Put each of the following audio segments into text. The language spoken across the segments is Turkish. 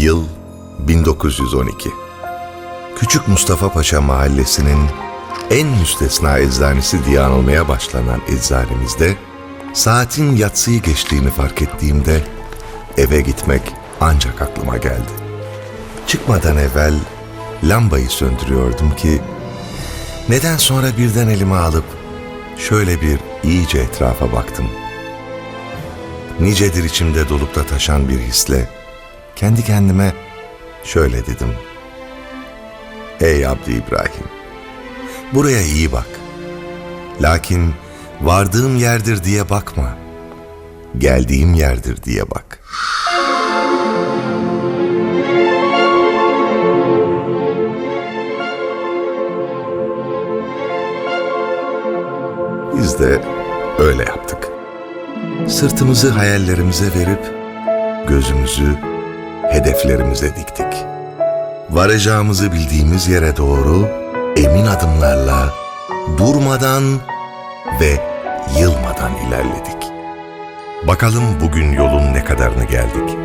Yıl 1912. Küçük Mustafa Paşa mahallesinin en müstesna eczanesi diye anılmaya başlanan eczanemizde saatin yatsıyı geçtiğini fark ettiğimde eve gitmek ancak aklıma geldi. Çıkmadan evvel lambayı söndürüyordum ki neden sonra birden elime alıp şöyle bir iyice etrafa baktım. Nicedir içimde dolup da taşan bir hisle kendi kendime şöyle dedim. Ey Abdi İbrahim, buraya iyi bak. Lakin vardığım yerdir diye bakma. Geldiğim yerdir diye bak. Biz de öyle yaptık. Sırtımızı hayallerimize verip gözümüzü hedeflerimize diktik. Varacağımızı bildiğimiz yere doğru emin adımlarla durmadan ve yılmadan ilerledik. Bakalım bugün yolun ne kadarını geldik.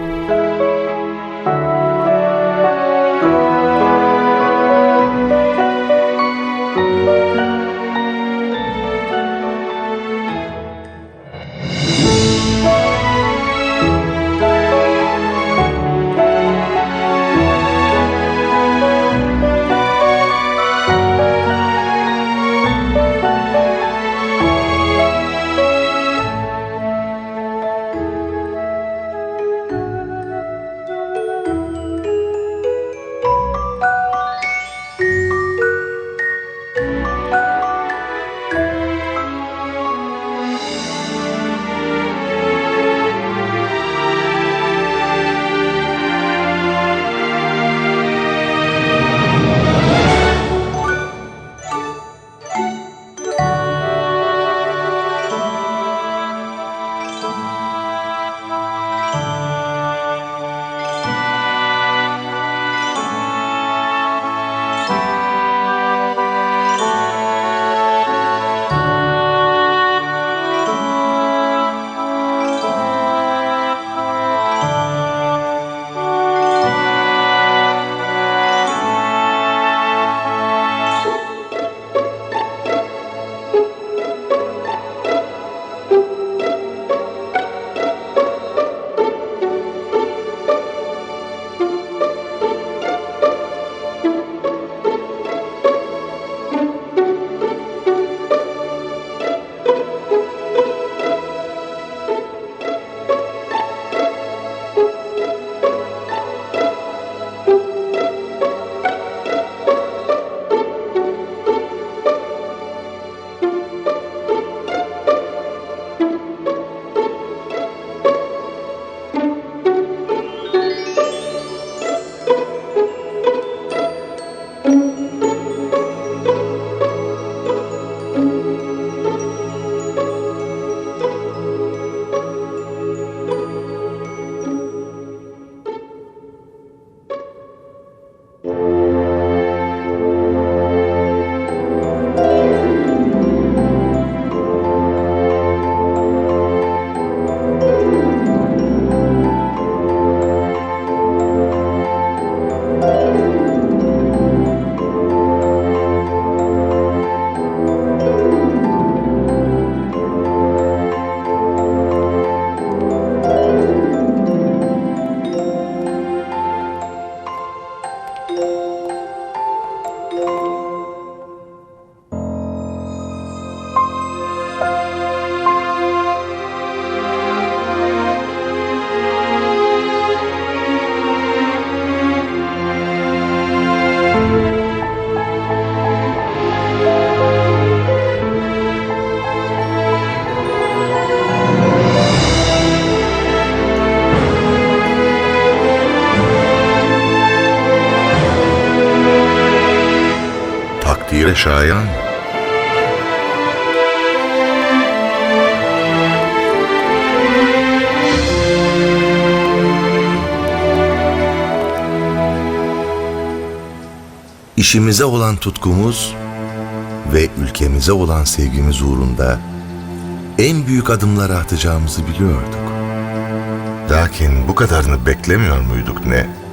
Takdire şayan. İşimize olan tutkumuz ve ülkemize olan sevgimiz uğrunda en büyük adımları atacağımızı biliyorduk. Lakin bu kadarını beklemiyor muyduk ne?